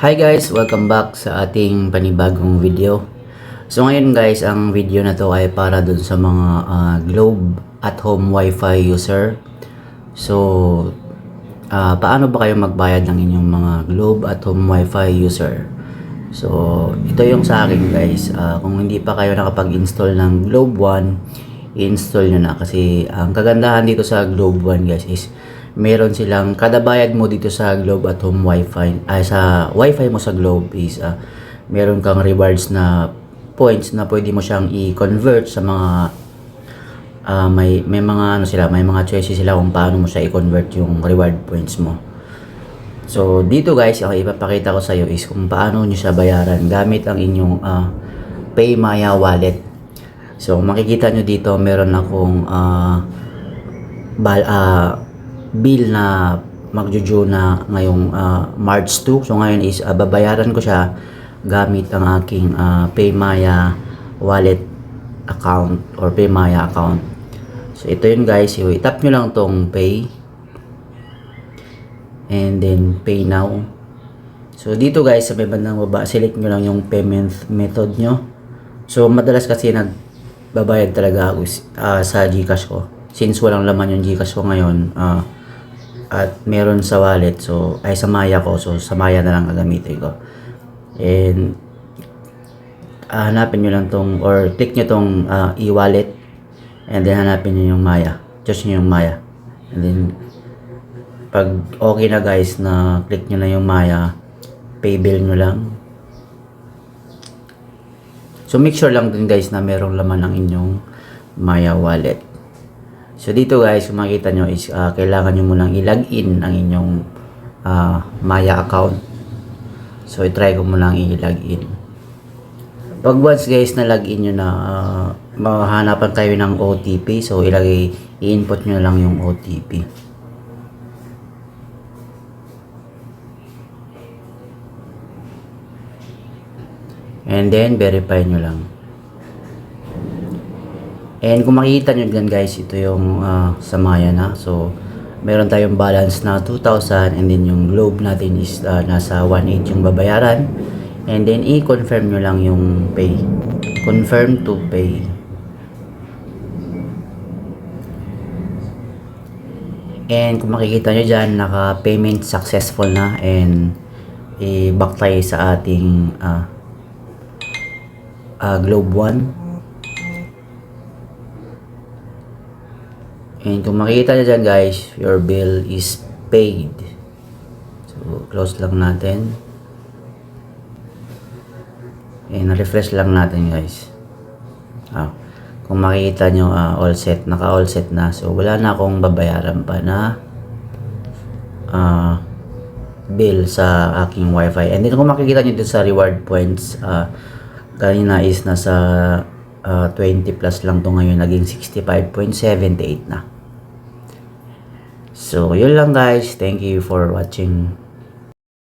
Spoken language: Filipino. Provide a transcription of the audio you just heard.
Hi guys! Welcome back sa ating panibagong video. So ngayon guys, ang video na to ay para dun sa mga ah, Globe at home Wi-Fi user. So, ah, paano ba kayo magbayad ng inyong mga Globe at home Wi-Fi user? So, ito yung sa akin guys. Ah, kung hindi pa kayo nakapag-install ng Globe One, i-install nyo na. Kasi ang kagandahan dito sa Globe One guys is meron silang kada bayad mo dito sa Globe at home Wi-Fi ay sa Wi-Fi mo sa Globe is ah, meron kang rewards na points na pwede mo siyang i-convert sa mga ah, may may mga ano sila may mga choices sila kung paano mo siya i-convert yung reward points mo. So dito guys ang ipapakita ko sa iyo is kung paano niyo siya bayaran gamit ang inyong ah, Paymaya wallet. So makikita nyo dito meron akong ah, bal, ah, bill na magjuju na ngayong ah, March 2. So ngayon is ah, babayaran ko siya gamit ang aking ah, Paymaya wallet account or Paymaya account. So ito yun guys, itap nyo lang tong pay and then pay now. So dito guys sa may bandang baba, select nyo lang yung payment method nyo. So madalas kasi nagbabayad talaga ako ah, sa GCash ko. Since walang laman yung GCash ko ngayon, ah, at meron sa wallet, so ay sa Maya ko, so sa Maya na lang gagamitin ko. And ah, hanapin nyo lang tong or click nyo tong ah, e-wallet and then hanapin nyo yung Maya. Just nyo yung Maya. And then pag okay na guys na click nyo na yung Maya, pay bill nyo lang. So make sure lang din guys na merong laman ang inyong Maya wallet. So dito guys, kung makita nyo is ah, kailangan nyo munang i-login ang inyong ah, Maya account. So i-try ko munang i-login. Pag once guys na login nyo na ah, mahanapan kayo ng OTP. So ilagay, i-input nyo lang yung OTP. And then, verify nyo lang. And kung makikita nyo dyan guys, ito yung ah, sa Maya na. So, meron tayong balance na 2,000 and then yung globe natin is ah, nasa 1.8 yung babayaran. And then, i-confirm nyo lang yung pay. Confirm to pay. And kung makikita nyo dyan, naka-payment successful na and i-back tayo sa ating ah, ah, Globe One. And kung makikita nyo dyan guys, your bill is paid. So, close lang natin. And refresh lang natin guys. Ah, kung makikita nyo, ah, all set. Naka all set na. So, wala na akong babayaran pa na ah, bill sa aking wifi. And then kung makikita nyo dito sa reward points, ah, kanina is nasa ah, 20 plus lang to ngayon, naging 65.78 na. So, yun lang guys. Thank you for watching.